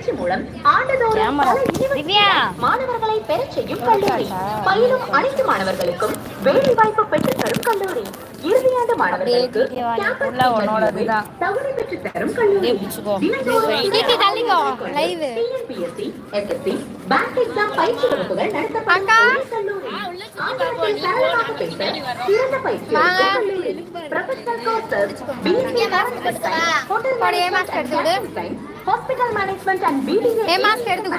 பயிற்சி மூலம் ஆண்டுதோறும் மாணவர்களை பெறச் செய்யும் கல்லூரி. பயிலும் அனைத்து மாணவர்களுக்கும் வேலை வாய்ப்பு பெற்றுத் தரும் கல்லூரி. இறுதியாண்டு மாணவர்களுக்கு. தகுதி பெற்றுத் தரும் கல்லூரி. பேங்க் எக்ஸாம் பயிற்சி வகுப்புகள் நடத்தப்படும் கல்லூரி. ஆங்கிலத்தில் சரளமாக பேச சிறந்த பயிற்சி கல்லூரி. ஏ Management mask and எடுத்து விடு. Catering Science, Hospital Management and BBA A mask எடுத்து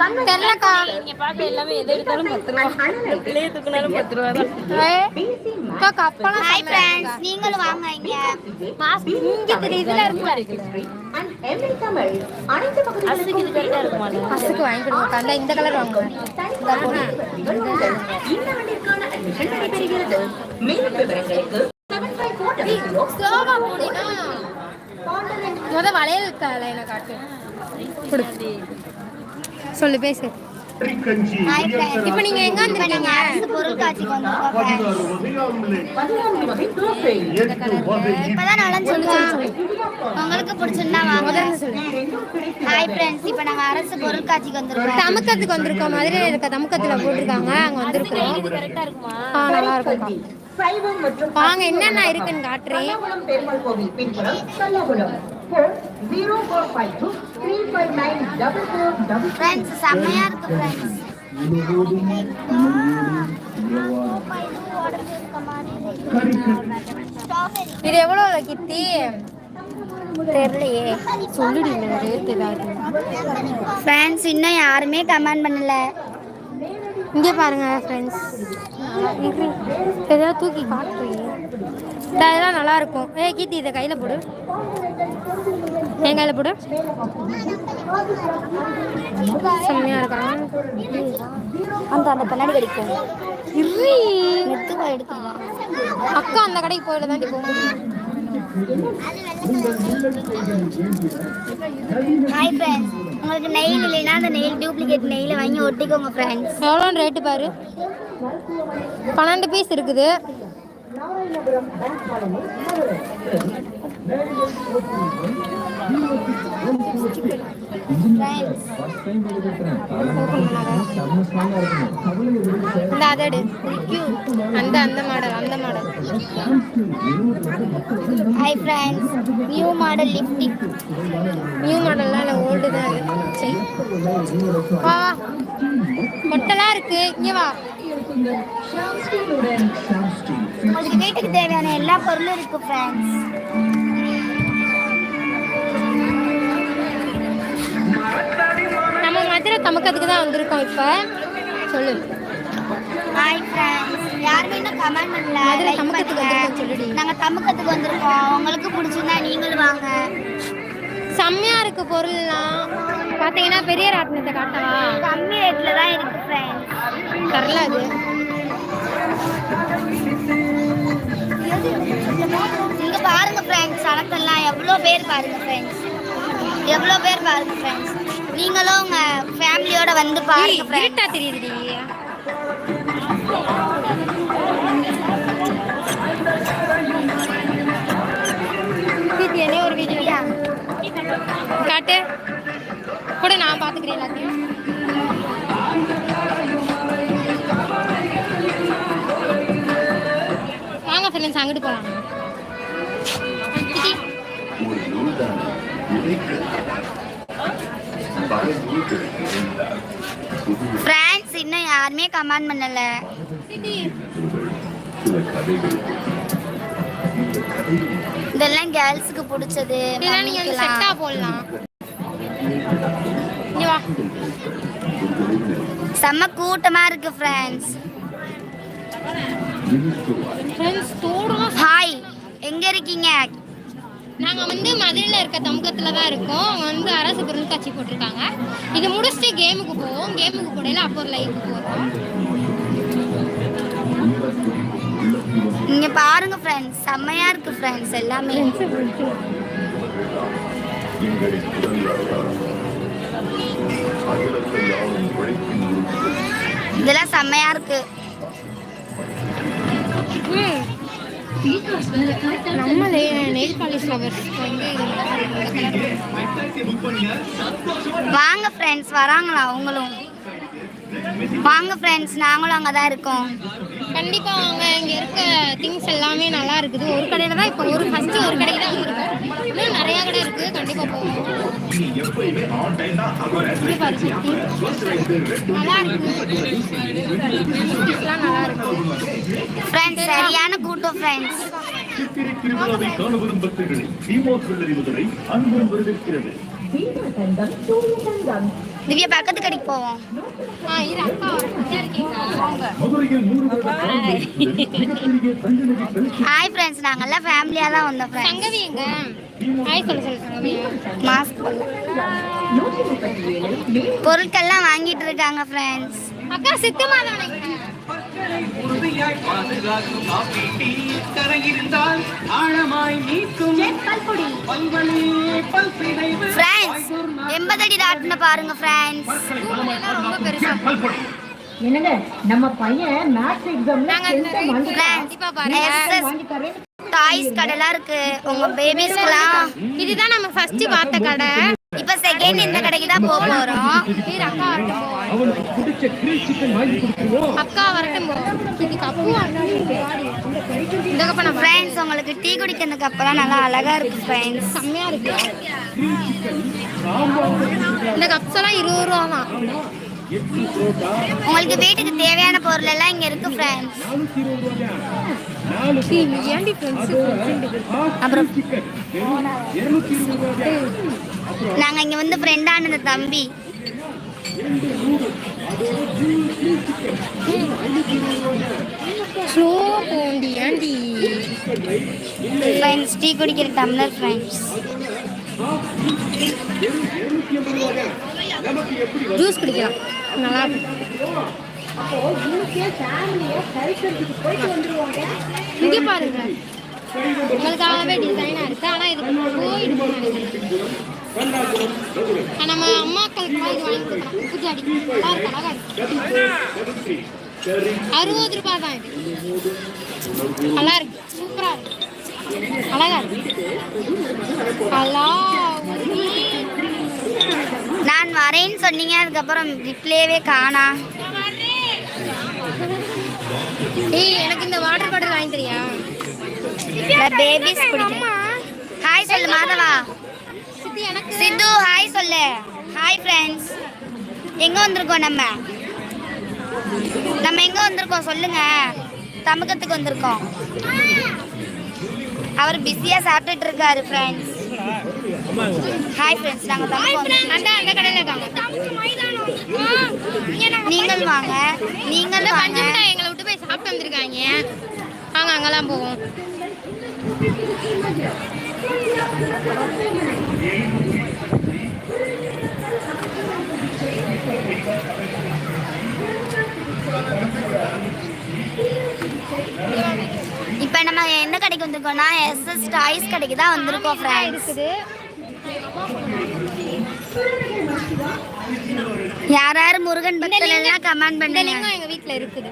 Conventional தெரியலக்கா. இங்க பாக்க எல்லாமே எது எடுத்தாலும் பத்து ரூபா. And Analytics, பிள்ளைய தூக்குனாலும் பத்து ரூபா தான். அக்கா, கப்பலாம் ஹாய் இருக்குக்கா. நீங்களும் வாங்க இங்க. மாஸ்க் இங்க இதுல அனைத்து கரெக்டா இருக்குமா? வாங்கி கொடுங்க அந்த இந்த கலர் வாங்குங்க. இந்த ஆண்டிற்கான admission நடைபெறுகிறது. மேலும் விவரங்களுக்கு 7540 ஸ்லோவா போடுனா முத வளையல் லைனை காட்டு. சொல்லு பேசு. ஹாய் ஃப்ரெண்ட்ஸ் இப்போ நீங்க எங்க வந்திருக்கீங்க நாங்கள் அரசு பொருள் காட்சிக்கு வந்திருக்கோம் ஃப்ரெண்ட்ஸ் பதினான்கு வகை தோசை இப்போ தான் நுழைஞ்சிருக்கோம் உங்களுக்கு பிடிச்சிருந்தா வாங்க. ஹாய் ஃப்ரெண்ட்ஸ் இப்போ நாங்கள் அரசு பொருள் காட்சிக்கு வந்திருக்கோம். தமுக்கத்துக்கு வந்திருக்கோம். மதுரையில் இருக்க தமுக்கத்துல போட்டிருக்காங்க. அங்க வந்திருக்கோம். கரெக்டா இருக்குமா? ஆ நல்லா மற்றும் வாங்க என்னென்ன இருக்குன்னு காட்டுறேன். ஃப்ரெண்ட்ஸ் இருக்கு ஃப்ரெண்ட்ஸ் இது எவ்வளோ கித்தி தெரியலையே. சொல்லுடி ரேட் ஏதாவது ஃப்ரெண்ட்ஸ் இன்னும் யாருமே கமெண்ட் பண்ணல. இங்கே பாருங்க ஃப்ரெண்ட்ஸ் ஏதாவது தூக்கி காட்டுறீங்க. இதெல்லாம் நல்லா இருக்கும். ஏ கீர்த்தி இதை கையில் போடு. என் கையில் போடு. செம்மையாக இருக்காங்க அந்த அந்த கண்ணாடி எடுத்துக்கலாம் அக்கா அந்த கடைக்கு போயிட தாண்டி போக முடியும் ஹாய் ஃப்ரெண்ட்ஸ் உங்களுக்கு நெயில் இல்லைன்னா அந்த நெயில் டூப்ளிகேட் நெயிலை வாங்கி ஒட்டிக்கோங்க ஃப்ரெண்ட்ஸ் எவ்வளோன்னு ரேட்டு பாரு. பன்னெண்டு பீஸ் இருக்குது. ஃப்ரெண்ட்ஸ் இந்த அதை எடு. அந்த அந்த மாடல் அந்த model. Hi friends new model lipstick new மாடல்லாம் இல்லை ஓல்டு தான் சரி. வா. கொட்டெல்லாம் இருக்கு. இங்கே வா. உங்களுக்கு வீட்டுக்கு தேவையான எல்லா பொருளும் இருக்கு ஃப்ரெண்ட்ஸ் தமக்கத்துக்கு தான் வந்திருக்கோம் இப்போ. சொல்லு. ஹாய் ஃப்ரெண்ட்ஸ் யாருமே இன்னும் கமெண்ட் பண்ணல தமுக்கத்துக்கு பண்ணுங்க. வந்திருக்கோம் சொல்லுடி. நாங்க தமுக்கத்துக்கு வந்திருக்கோம். உங்களுக்கு பிடிச்சிருந்தா நீங்களும் வாங்க. செம்மையா இருக்கு பொருள்லாம். பார்த்தீங்கன்னா பெரிய ராட்டினத்தை காட்டவா? கம்மி ரேட்ல தான் இருக்கு ஃப்ரெண்ட்ஸ் தரல அது. இங்க பாருங்க ஃப்ரெண்ட்ஸ் சரக்கெல்லாம் எவ்வளோ பேர் பாருங்க ஃப்ரெண்ட்ஸ் எவ்வளோ பேர் பாருங்க ஃப்ரெண்ட்ஸ் நீங்களும் உங்க ஃபேமிலியோட வந்து பாருங்க ஃப்ரெண்ட்ஸ் கீர்த்தி, என்னைய ஒரு வீடியோ காட்டு. கூட நான் பார்த்துக்கிறேன் எல்லாத்தையும். வாங்க ஃப்ரெண்ட்ஸ் அங்கிட்டு போகலாம் ஃப்ரெண்ட்ஸ் இன்னும் யாருமே கமெண்ட் பண்ணல. இதெல்லாம் கேர்ள்ஸுக்கு பிடிச்சது. நீங்க செட்டா. போடலாம். செம்ம கூட்டமா இருக்கு ஃப்ரெண்ட்ஸ் தோடுலாம் ஹாய் எங்க இருக்கீங்க? நாங்கள் வந்து மதுரையில் இருக்க தமுகத்தில் தான் இருக்கோம். அவங்க வந்து அரசு பொருட்காட்சி போட்டிருக்காங்க. இது முடிச்சுட்டு கேமுக்கு போவோம். கேமுக்கு போடையில அப்போ ஒரு லைவுக்கு போகிறோம் இங்க பாருங்க ஃப்ரெண்ட்ஸ் செம்மையா இருக்கு ஃப்ரெண்ட்ஸ் எல்லாமே. இதெல்லாம் செம்மையா இருக்கு. நம்ம நெயில் பாலிஷ் வாங்க ஃப்ரெண்ட்ஸ் வராங்களா அவங்களும்? வாங்க ஃப்ரெண்ட்ஸ் நாங்களும் அங்கே தான் இருக்கோம். கண்டிப்பா வாங்க இங்க இருக்க திங்ஸ் எல்லாமே நல்லா இருக்குது. ஒரு கடையில தான் இப்போ ஒரு ஃபர்ஸ்ட் ஒரு கடைக்கு தான் வந்திருக்கோம் இன்னும் நிறைய கடை இருக்கு. கண்டிப்பா போவோம். நல்லா இருக்கு. எல்லாம் நல்லா இருக்கு. ஃப்ரெண்ட்ஸ் சரியான கூட்டம் ஃப்ரெண்ட்ஸ் சித்திரை திருவிழாவை காண வரும் பக்தர்களை தீமோ ஜுவல்லரி முதலை அன்புடன் வரவேற்கிறது. திவ்யா பக்கத்து கடைக்கு போவோம். ஹாய் ஃப்ரெண்ட்ஸ் நாங்கெல்லாம் ஃபேமிலியாக தான் வந்தோம் ஃப்ரெண்ட்ஸ் சங்கவி எங்க? ஹாய் சொல்லு சொல்லு சங்கவி. மாஸ்க் பொருட்கள்லாம் வாங்கிட்டு இருக்காங்க ஃப்ரெண்ட்ஸ் அக்கா சித்து மாதவனை உறுதியாய் பாதுகாக்கும் காப்பீட்டி கரையிருந்தால் ஆழமாய் பல்சிதைவு ஃப்ரெண்ட்ஸ் எண்பது அடி ராட்டின பாருங்க ஃப்ரெண்ட்ஸ் ரொம்ப பெருசா என்னங்க நம்ம பையன் மேத்ஸ் எக்ஸாம்ல கண்டிப்பா பாருங்க. டாய்ஸ் கடைலாம் இருக்கு. உங்க பேபிஸ்க்குலாம் இதுதான் நம்ம ஃபர்ஸ்ட் பார்த்த கடை. இப்போ செகண்ட் இந்த கடைக்கு தான் போக போறோம். அக்கா வரட்டும் போ. அவனுக்கு பிடிச்ச கிரில் சிக்கன் வாங்கி கொடுத்துருவோம். அக்கா வரட்டும் போ. இது கப்பு இந்த கப்பை ஃப்ரெண்ட்ஸ் உங்களுக்கு டீ குடிக்கிறதுக்கு அப்பலாம் நல்லா அழகா இருக்கு ஃப்ரெண்ட்ஸ் செம்மையா இருக்கு. இந்த கப்ஸ் எல்லாம் இருபது ரூபா தான். உங்களுக்கு வீட்டுக்கு தேவையான பொருள் எல்லாம் இங்க இருக்கு ஃப்ரெண்ட்ஸ் அப்புறம் நாங்க இங்க வந்து ஃப்ரெண்டான இந்த தம்பி. ஸ்லோ ஏண்டி ஏண்டி? ஃப்ரெண்ட்ஸ் டீ குடிக்கிற டம்ளர் ஃப்ரெண்ட்ஸ் ஜூஸ் குடிக்கலாம். நல்லா இங்கே பாருங்க. உங்களுக்காகவே டிசைனாக இருக்குது ஆனால் இது போயிடுச்சு நினைக்கிறேன். நம்ம அம்மாக்களுக்கு இது வாங்கி கொடுக்கலாம். புது அடி அறுபது ரூபாய் தான் இது. நல்லா இருக்கு. சூப்பரா இருக்கு. அழகா இருக்கு. நல்லா நான் வரேன்னு சொன்னீங்க அதுக்கப்புறம் ரிப்ளேவே காணா. ஏய் எனக்கு இந்த வாட்டர் பாட்டில் வாங்கி தரியா? பேபிஸ் குடிக்கிறேன். ஹாய் சொல்லு மாதவா. சித்து ஹாய் சொல்லு. ஹாய் ஃப்ரெண்ட்ஸ் எங்க வந்திருக்கோம் நம்ம? நம்ம எங்க வந்திருக்கோம் சொல்லுங்க. தமுக்கத்துக்கு வந்திருக்கோம். அவர் பிஸியா சாப்பிட்டுட்டு இருக்காரு ஃப்ரெண்ட்ஸ் ஹாய் ஃப்ரெண்ட்ஸ் நாங்க தமுக்கம் வந்திருக்கோம். அந்த கடையில் இருக்காங்க. நீங்கள் வாங்க. நீங்கள் வாங்க எங்களை விட்டு போய் சாப்பிட்டு வந்திருக்காங்க. வாங்க அங்கெல்லாம் போவோம். இப்போ நம்ம எந்த கடைக்கு வந்திருக்கோம்னா எஸ்எஸ் டாய்ஸ் கடைக்கு தான் வந்திருக்கோம் ஃப்ரெண்ட்ஸ் யார் யார் முருகன் பக்தர்கள் எல்லாம் கமெண்ட் பண்ணுங்க. எங்க வீட்ல இருக்குது.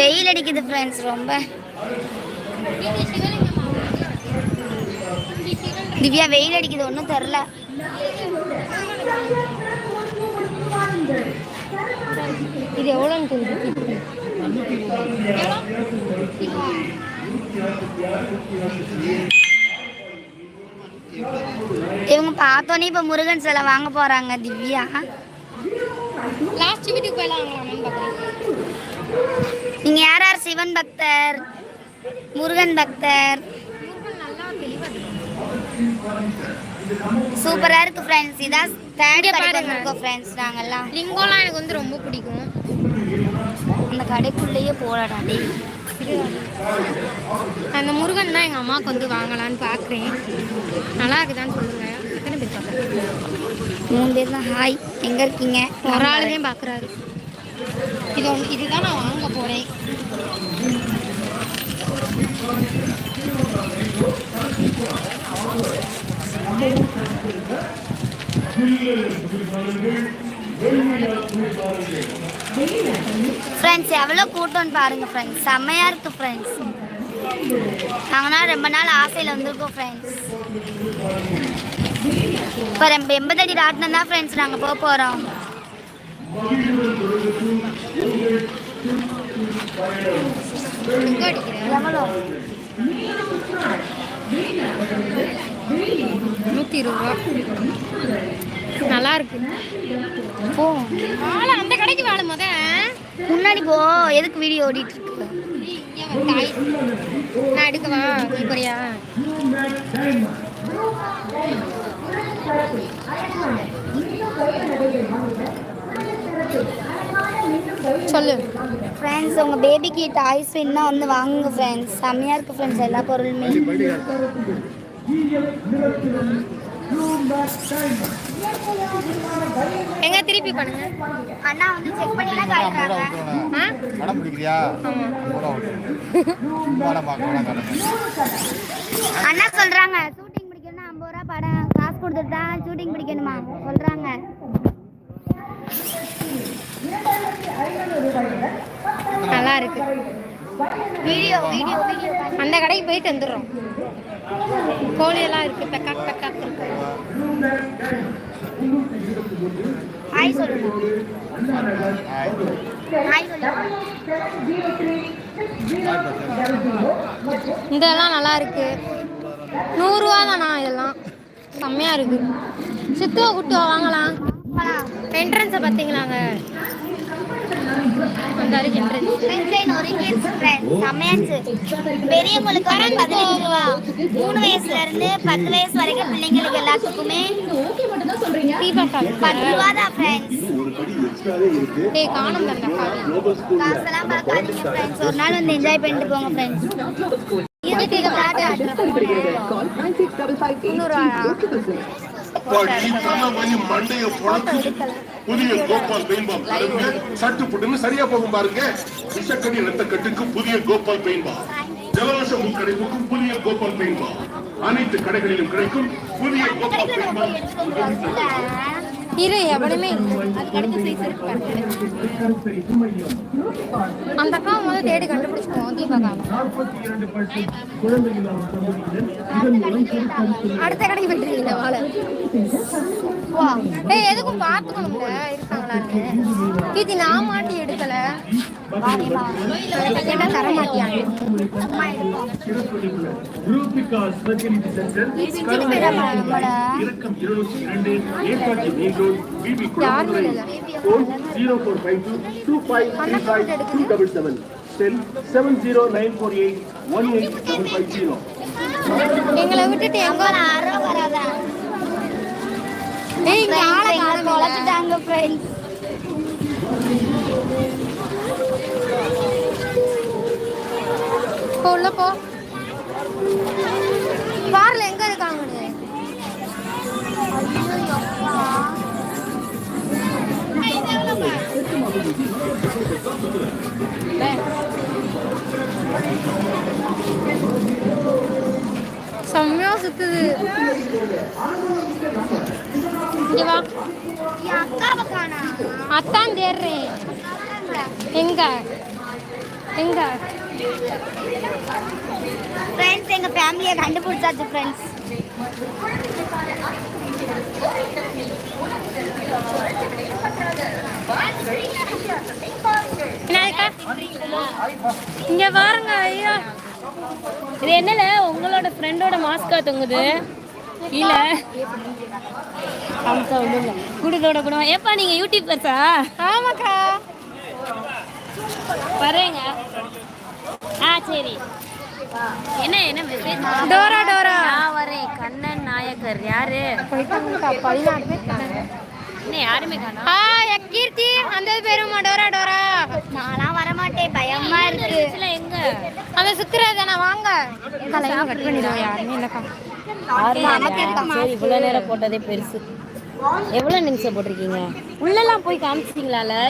வெயில் அடிக்குது ஃப்ரெண்ட்ஸ் ரொம்ப. திவ்யா வெயில் அடிக்குது ஒன்றும் தெரில இது எவ்வளோன்னு தெரியுது இவங்க பார்த்தோன்னே இப்போ முருகன் சிலை வாங்க போறாங்க திவ்யா. லாஸ்ட் வீட்டுக்கு போயலாம் வாங்கலாம்னு பார்க்குறேன் நீங்க யார் யார் சிவன் பக்தர் முருகன் பக்தர்? நல்லா தெளிவா சூப்பரா இருக்கு ஃப்ரெண்ட்ஸ் இதான் தேர்ட் பாருங்க. வந்திருக்கோம் ஃப்ரெண்ட்ஸ் நாங்கெல்லாம். லிங்கம்லாம் எனக்கு வந்து ரொம்ப பிடிக்கும். அந்த கடைக்குள்ளேயே போலடா டேய் அந்த முருகன் தான் எங்கள் அம்மாவுக்கு வந்து வாங்கலான்னு பார்க்குறேன் நல்லா இருக்குதான்னு சொல்லுங்க. எத்தனை பேர் பார்க்குறேன் மூணு பேர் தான். ஹாய் எங்க இருக்கீங்க? ஒரு ஆள் தான் பார்க்குறாரு இது ஒன்று இதுதான் நான் வாங்க போகிறேன் ஃப்ரெண்ட்ஸ் எவ்வளோ கூட்டம்னு பாருங்கள் ஃப்ரெண்ட்ஸ் செம்மையாக இருக்குது ஃப்ரெண்ட்ஸ் நாங்களாம் ரொம்ப நாள் ஆசையில் வந்திருக்கோம் ஃப்ரெண்ட்ஸ் இப்போ ரொம்ப எண்பது ராட்டினம் தான் ஃப்ரெண்ட்ஸ் நாங்கள் போக போகிறோம் நூற்றி இருபது ரூபா. நல்லா இருக்கு. போ. வாழை அந்த கடைக்கு வாழை முத. முன்னாடி போ எதுக்கு வீடியோ ஓடிட்டு இருக்கு? நான் எடுக்கவா நீ போறியா? சொல்லு. ஃப்ரெண்ட்ஸ் உங்கள் பேபிக்கு டாய்ஸ் வேணும்னா வந்து வாங்குங்க ஃப்ரெண்ட்ஸ் செம்மையாக இருக்குது ஃப்ரெண்ட்ஸ் எல்லா பொருளுமே. எங்க திருப்பி பண்ணுங்க? அண்ணா வந்து செக் பண்ணி தான் காட்டுறாங்க. ஆ? படம் பிடிக்கிறியா படம் பார்க்கலாம் அண்ணா சொல்கிறாங்க ஷூட்டிங் பிடிக்கணும்னா ஐம்பது ரூபா படம் காசு கொடுத்துட்டு தான் ஷூட்டிங் பிடிக்கணுமா? சொல்கிறாங்க நல்லா இருக்கு வீடியோ வீடியோ வீடியோ அந்த கடைக்கு போயிட்டு வந்துடுறோம். கோழி எல்லாம் இருக்கு பெக்காக் பெக்காக் இருக்கு. ஹாய் சொல்லுங்க. ஹாய் சொல்லுங்க. இதெல்லாம் நல்லா இருக்கு நூறுரூவா தானா இதெல்லாம்? செம்மையா இருக்கு. சித்துவா குட்டுவா வாங்கலாம். என்ட்ரன்ஸை பார்த்தீங்களாங்க? பெரியவங்களுக்கு வந்து பதினஞ்சு ரூபா. மூணு வயசுல இருந்து பத்து வயசு வரைக்கும் பிள்ளைங்களுக்கு எல்லாத்துக்குமே பத்து ரூபா தான் ஃப்ரெண்ட்ஸ் காசெல்லாம் பார்க்காதீங்க ஒரு நாள் வந்து என்ஜாய் பண்ணிட்டு போங்க ஃப்ரெண்ட்ஸ் இதுக்கு தலைவலி மண்டைய பொழச்சு புதிய கோபால் பெயின்பா பாருங்க சட்டு புட்டுன்னு சரியா போகும் பாருங்க. விஷக்கடி ரத்த கட்டுக்கு புதிய கோபால் பெயின்பா ஜலதோஷ முக்கடைப்புக்கும் புதிய கோபால் பெயின்பா அனைத்து கடைகளிலும் கிடைக்கும் புதிய கோபால் பெயின்பா இரு எவனுமே அந்த அக்கா வந்து தேடி கண்டுபிடிச்சிருவோம் தீபகா. அடுத்த கடைக்கு விட்டுருக்கீங்க வாழை ஏய் எதுக்கும் பார்த்துக்கணும்ல? இருக்காங்களான்னு கீர்த்தி நான் மாட்டி எடுக்கல. கேட்டா தர மாட்டியாங்க எங்களை விட்டுட்டு எங்க யாரும் தொலைச்சிட்டாங்க ஃப்ரெண்ட்ஸ் உள்ள போ. பார்ல எங்க இருக்காங்கன்னு செம்மையா சுத்துது. இங்க வா அத்தான் தேடுறேன் எங்க? எங்க? ஃப்ரெண்ட்ஸ் எங்க ஃபேமிலியை கண்டுபிடிச்சாச்சு ஃப்ரெண்ட்ஸ் இங்க பாருங்க ஐயா. இது என்னல உங்களோட ஃப்ரெண்டோட மாஸ்கா தொங்குது. இல்ல. குடுதோட குடும்பம் ஏப்பா நீங்க யூடியூபர்ஸா ஆமாக்கா. வரேங்க. ஆ சரி. என்ன என்ன மெசேஜ் டோரா டோரா. நான் வரேன். கண்ணன் நாயக்கர். யாரு? பதினாறு பேர் இன்னும் யாருமே என் கீர்த்தி அந்த பேருமா டோரா டோரா நான்லாம் வரமாட்டேன். பயமா இருக்கு. எங்க? அந்த சுத்துறதானே வாங்க. தலையும் கட் பண்ணிடுவோம் யாருமே இல்லக்கா. சரி இவ்வளவு நேரம் போட்டதே பெருசு. எவ்வளவு நிமிஷம் போட்டிருக்கீங்க? உள்ளெல்லாம் போய் காமிச்சிட்டீங்களால?